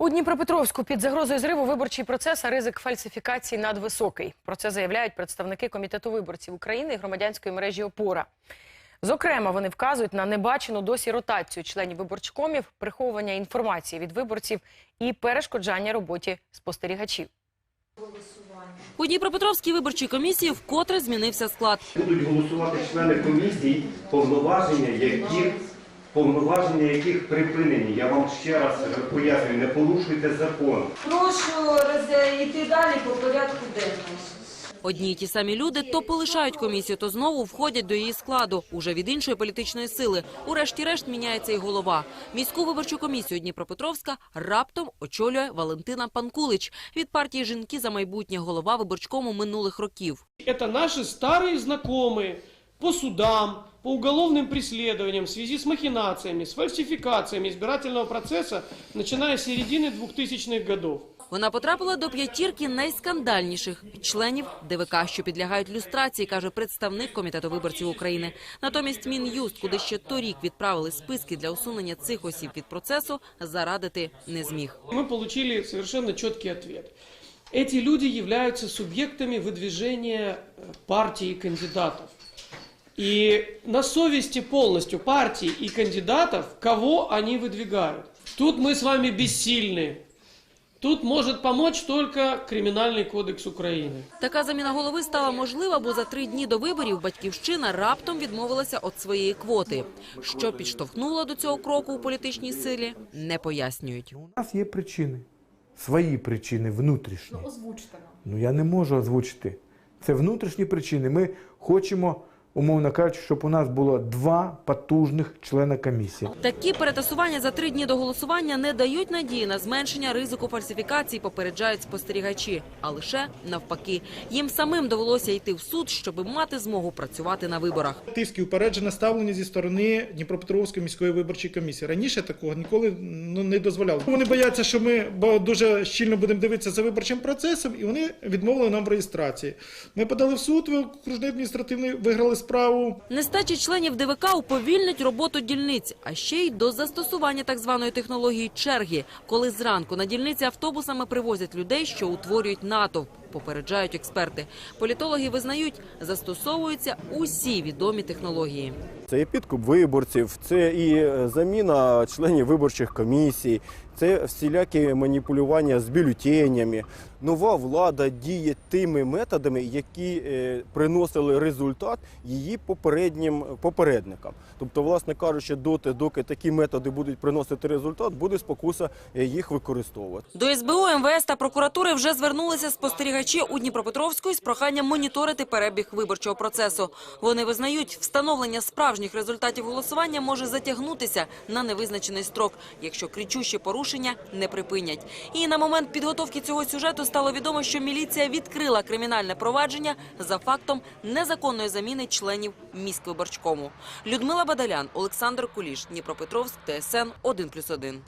У Дніпропетровську під загрозою зриву виборчий процес, а ризик фальсифікації надвисокий. Про це заявляють представники Комітету виборців України і громадянської мережі «Опора». Зокрема, вони вказують на небачену досі ротацію членів виборчкомів, приховування інформації від виборців і перешкоджання роботі спостерігачів. У Дніпропетровській виборчій комісії вкотре змінився склад. Будуть голосувати члени комісій, повноваження яких повноваження яких припинені. Я вам ще раз пояснюю, не порушуйте закон. Прошу роз- йти далі по порядку денному. Одні й ті самі люди то полишають комісію, то знову входять до її складу уже від іншої політичної сили. Урешті-решт міняється і голова. Міську виборчу комісію Дніпропетровська раптом очолює Валентина Панкулич від партії «Жінки за майбутнє» голова виборчкому минулих років. Это наши старые знакомые по судам, по уголовным преследованиям в связи с махинациями, с фальсификациями избирательного процесса, начиная с середины 2000-х годов. Вона потрапила до п'ятірки найскандальніших членів ДВК, що підлягають люстрації, каже представник комітету виборців України. Натомість Мін'юст, куди ще торік відправили списки для усунення цих осіб від процесу, зарадити не зміг. Мы получили совершенно четкий ответ. Эти люди являются субъектами выдвижения э, партий и кандидатов. И на совести полностью партий и кандидатов, кого они выдвигают. Тут мы с вами бессильны. Тут может помочь только Криминальный кодекс Украины. Така заміна голови стала можлива, бо за три дні до виборів батьківщина раптом відмовилася від своєї квоти. Що підштовхнуло до цього кроку у політичній силі, не пояснюють. У нас є причини, свої причини внутрішні. Ну, озвучте Ну я не можу озвучити. Це внутрішні причини. Ми хочемо, умовно кажучи, щоб у нас було два потужних члена комісії. Такі перетасування за три дні до голосування не дають надії на зменшення ризику фальсифікацій, попереджають спостерігачі. А лише навпаки, їм самим довелося йти в суд, щоб мати змогу працювати на виборах. Тиск і упереджене ставлення зі сторони Дніпропетровської міської виборчої комісії. Раніше такого ніколи ну, не дозволяли. Вони бояться, що ми дуже щільно будемо дивитися за виборчим процесом, і вони відмовили нам в реєстрації. Ми подали в суд, в окружний адміністративний виграли справу. Нестача членів ДВК уповільнить роботу дільниць, а ще й до застосування так званої технології черги, коли зранку на дільниці автобусами привозять людей, що утворюють натовп. Попереджають експерти. Політологи визнають, застосовуються усі відомі технології. Це і підкуп виборців, це і е, заміна членів виборчих комісій, це всілякі маніпулювання з бюлетенями. Нова влада діє тими методами, які е, приносили результат її попереднім попередникам. Тобто, власне кажучи, доти, доки такі методи будуть приносити результат, буде спокуса е, їх використовувати. До СБУ, МВС та прокуратури вже звернулися спостерігачі у Дніпропетровську з проханням моніторити перебіг виборчого процесу. Вони визнають, встановлення справжніх результатів голосування може затягнутися на невизначений строк, якщо кричущі порушення не припинять. І на момент підготовки цього сюжету стало відомо, що міліція відкрила кримінальне провадження за фактом незаконної заміни членів міськвиборчкому. Людмила Бадалян, Олександр Куліш, Дніпропетровськ, ТСН 1+,1.